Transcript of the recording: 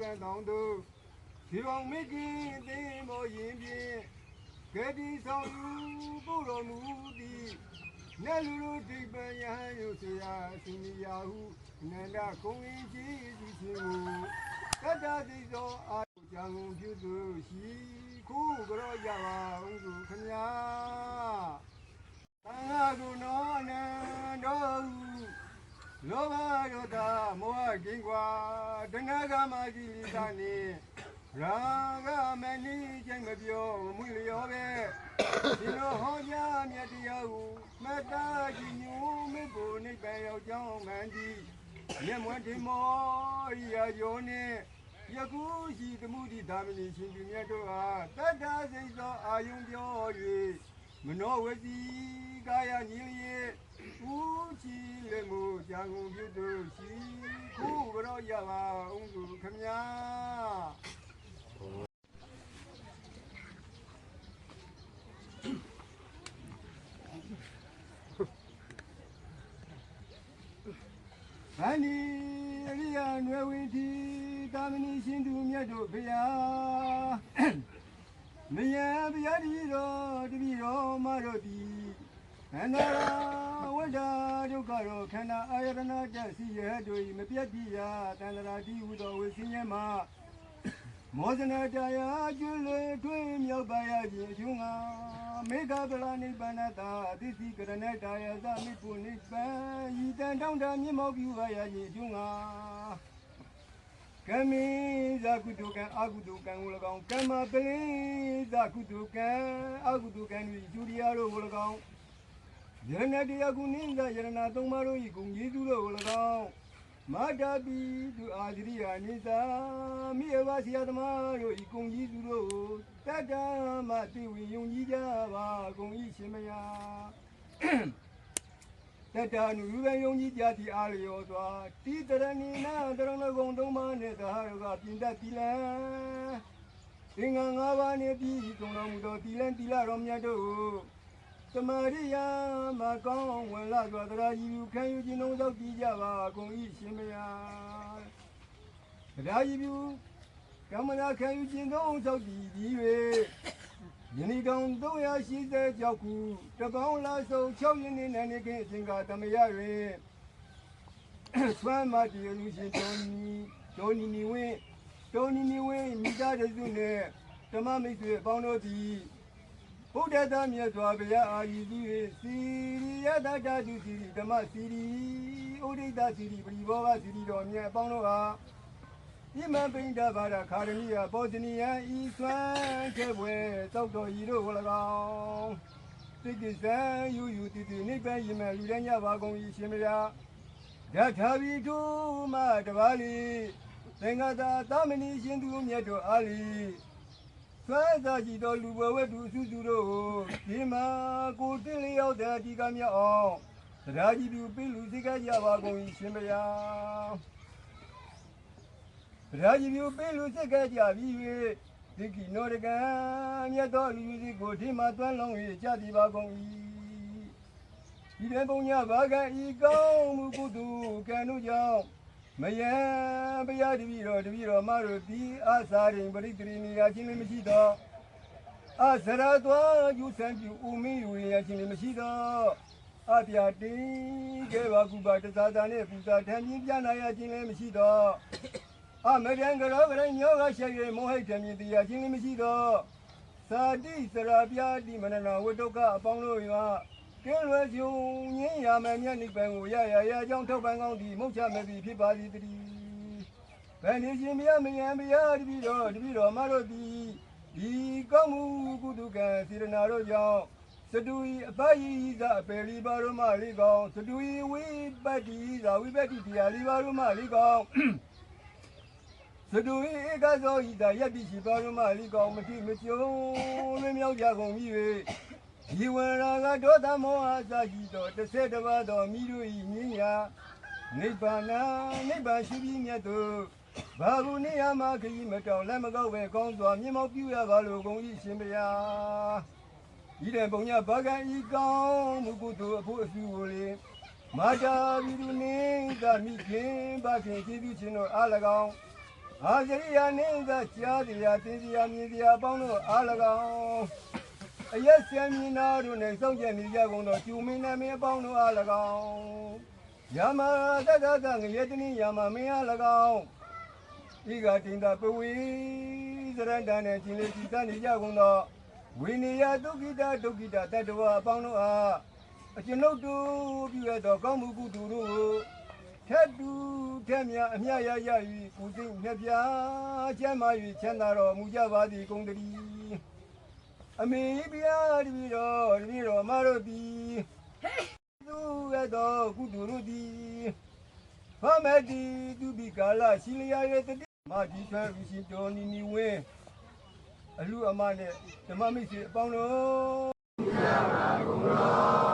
ကံတောင်းသူဒီပေါင်းမိခင်သင်မောရင်ဖြင့်ဂတိဆောင်ယူပို့တော်မူသည်နတ်လူလူဒိပံယဟန်ယုဆရာအရှင်မြာဟုအနန္တကုံရင်ရှိသည်ရှင်ကိုတတ္တသိသောအာကြောင့်ပြုသူရှိခုကြောကြပါဦးသူခမညာသံဃာကုနောအနန္တောလောဘဒေါသမောဟ ကင်းကွာတဏှာကမာကိလိသနေရာဂမဏိချိန်မပြောမွေလျောပဲဒီလိုဟောကြားမြတ်တရားဟုမတ္တကြီးညိုမေဖို့နိဗ္ဗာန်ရောက်ကြောင်းမှန်သည်မြတ်မွန်ဒီမောရိယာယောနှင့်ယခုရှိသမှုဒီသာမဏေရှင်သူမြတ်တို့အားတတ္တစိတ်သောအာယုံပြော၍မနောဝစီကာယညီလျက်ဦးချီလက်မှုကြာကုန်ပြုတို့ရှိခု ကြောရပါဦးသူခမညာဗန္ဒီအရိယာနွယ်ဝင်တီတာမဏိရှင်သူမြတ်တို့ဖျားမယံဗျာတိတော်တပိတော်မတော်တိခန္ဓာဝိဒါဒု က္ခရောခန္ဓာအာယတနာတက်စီရတို့ဤမပြတ်တိယတန္တရာတိဟုသောဝိစင်းယမမောဇနာတရားကျွလေတွင်မြောက်ပါရခြင်းအကျိုးငါမေဃဗလာနိဗ္ဗာန်တာသစ္စည်းကရဏတရားသမိပုနိဗ္ဗာန်ဤတန်တောင်းတမြင့်မောက်ပြုပါရခြင်းအကျိုးငါကမိဇာကုတုကံအကုတုကံကို၎င်းကမ္မပလိဇာကုတုကံအကုတုကံတို့ကျူရိယာတို့ကို၎င်း ယရဏတရားကုနိဇာယရဏသုံးပါးတို့၏ဂုံကျေးဇူးတို့ကို၎င်းမာတာပိသူအာသရိယာနိသာမိအဝစီယသမားတို့၏ဂုံကျေးဇူးတို့ကိုတတ္တမသိဝိယုံကြည်ကြပါဂုံဤရှင်မယာတတ္တနုရူပယုံကြီးကြတိအားလျောစွာတိတရဏီနာတရဏဂုံသုံးပါးနှင့်သဟရကပြင်တတ်တိလံသင်္ဃငါးပါးနှင့်ပြည်သုံးတော်မူသောတိလံတိလတော်မြတ်တို့ကို သမာရိယာမကောင်းဝင်လာစွာတရာကြီးယူခံယူခြင်းလုံးသောက်ကြည့်ကြပါကုန်၏ရှင်မယာတရာကြီးယူကမ္မနာခံယူခြင်းသောသောက်ကြည့်ပြီး၍ယနေ့တောင်380ကျောက်ခုတပေါင်းလာဆုံး6ရင်းနေနဲ့နေခင်အစဉ်ကတမရတွင်ဆွမ်းမတည်လူရှင်တောနီတောနီနီဝင်းတောနီနီဝင်းမိသားတစုနဲ့ဓမ္မမိတ်ဆွေအပေါင်းတို့သည် ဘုဒ္ဓသာမြတ်စွာဘုရားအာရီသူ၏စီရိယတတတုစီရိဓမ္မစီရိဥဒိတစီရိပရိဘောဂစီရိတော်မြတ်အပေါင်းတို့ဟာဣမပိန္ဒဘာရခာရဏီယဘောဇနီယဤဆွမ်းခဲ့ပွဲတောက်တော်ဤတို့ကို၎င်းတိကိစ္စယူယူတိတိနိဗ္ဗာန်ရည်မဲ့လူတိုင်းကြပါကုန်၏ရှင်မယားယထာဘီတုမတပါလီသင်္ဃတာသမဏိရှင်သူမြတ်တို့အားလီ သွဲသာကြည်တော်လူဘဝတ္တုစုစုတို့ကိုဒီမှာကိုတင်းလျောက်တဲ့အဒီကမြောက်အောင်တရားကြည်ပြုပြလူစိတ်ကကြပါကုန်၏ရှင်ဗျာတရားကြည်ပြုပြလူစိတ်ကကြပြီ၍ဒီကိနောရကံမြတ်တော်လူစီကိုဒီမှာသွမ်းလုံး၍ကြသည်ပါကုန်၏ဒီတဲ့ပုံညဘာကဤကောင်းမှုကုသိုလ်ကံတို့ကြောင့် မယံဘုရားတပည့်တော်တပည့်တော်မတို့ဒီအာသာရင်ပရိတရိနေရခြင်းလည်းမရှိတော့အစရသွားယူဆံပြူဥမင်းယူရခြင်းလည်းမရှိတော့အပြာတင်းကဲပါကုပါတသာသာနဲ့ပူဇာထံပြင်းပြနာရခြင်းလည်းမရှိတော့အမရန်ကရောကရညောကရှိရမောဟိတ်ထံပြင်းတရားခြင်းလည်းမရှိတော့သာတိစရာပြာတိမနနာဝတ္တုကအပေါင်းတို့ရွာ ကဲလွယ်ကျုံငင်းရမယ်မြတ်နိဗ္ဗာန်ကိုရရရအကြောင်းထောက်ပံ့ကောင်းသည်မုတ်ချမဲ့သည်ဖြစ်ပါသည်တည်းဘယ်နေရှင်မရမယံမရတပည့်တော်တပည့်တော်မတို့သည်ဒီကောင်းမှုကုသကံစေရနာတို့ကြောင့်စတူဤအပယိသာအပေလီပါရမလေးကောင်းစတူဤဝိပတ္တိသာဝိပတ္တိတရားလေးပါရမလေးကောင်းသတူဧကသောဤသာယတ္တိရှိပါရမလိကောင်မတိမကျုံလွင်မြောက်ကြကုန်ပြီ၍ ဒီဝရာကဒေါသမောဟအစရှိသောတစ်ဆက်တစ်ပါးသောမိတို့ဤမြင်းရာနိဗ္ဗာန်နိဗ္ဗာန်ရှိပြီးမြတ်တို့ဘာဘူးနေရမှာခကြီးမတောင်လက်မကောက်ပဲကောင်းစွာမြင်မောက်ပြုရပါလို့ကုန်ဤရှင်ဗျာဤတဲ့ပုံညဘာကံဤကောင်းမှုကုသိုလ်အဖို့အစုကိုလေမာတာဘီလူနေသာမိခင်ဘာခင်ကျေးဇူးရှင်တို့အား၎င်းအာဇရိယာနေသာကြားတရားသင်စရာမြင်စရာအပေါင်းတို့အား၎င်း အရက်ဆံမြင်နာတို့နဲ့စောင့်ကြံနေကြကုန်သောကျူမင်းနာမင်းအပေါင်းတို့အား၎င်းယာမသတ္တသငရေတနိယာမမင်းအား၎င်းဤကတင်တာပဝေသရတန်နဲ့ရှင်လေးကြည်တတ်နေကြကုန်သောဝိနည်းယဒုက္ခိတဒုက္ခိတတတ္တဝအပေါင်းတို့အားအကျွန်ုပ်တို့ပြုရသောကောင်းမှုကုသိုလ်တို့ကိုထက်တူထက်မြအမြရရ၍ကိုစိတ်နှပြချမ်းသာ၍ချမ်းသာတော်မူကြပါသည်ကုန်တည်း အမေပြားတပြီတော်တပြီတော်မတော်သည်သူရတော်ကုသူတို့သည်ဟမတိသူပိကာလရှိလျာရဲ့တတိမာဒီချွဲပြီးရှင်တော်နီနီဝဲအလူအမနဲ့ဓမ္မမိတ်ဆွေအပေါင်းတော်ဘုရားပါဘုရား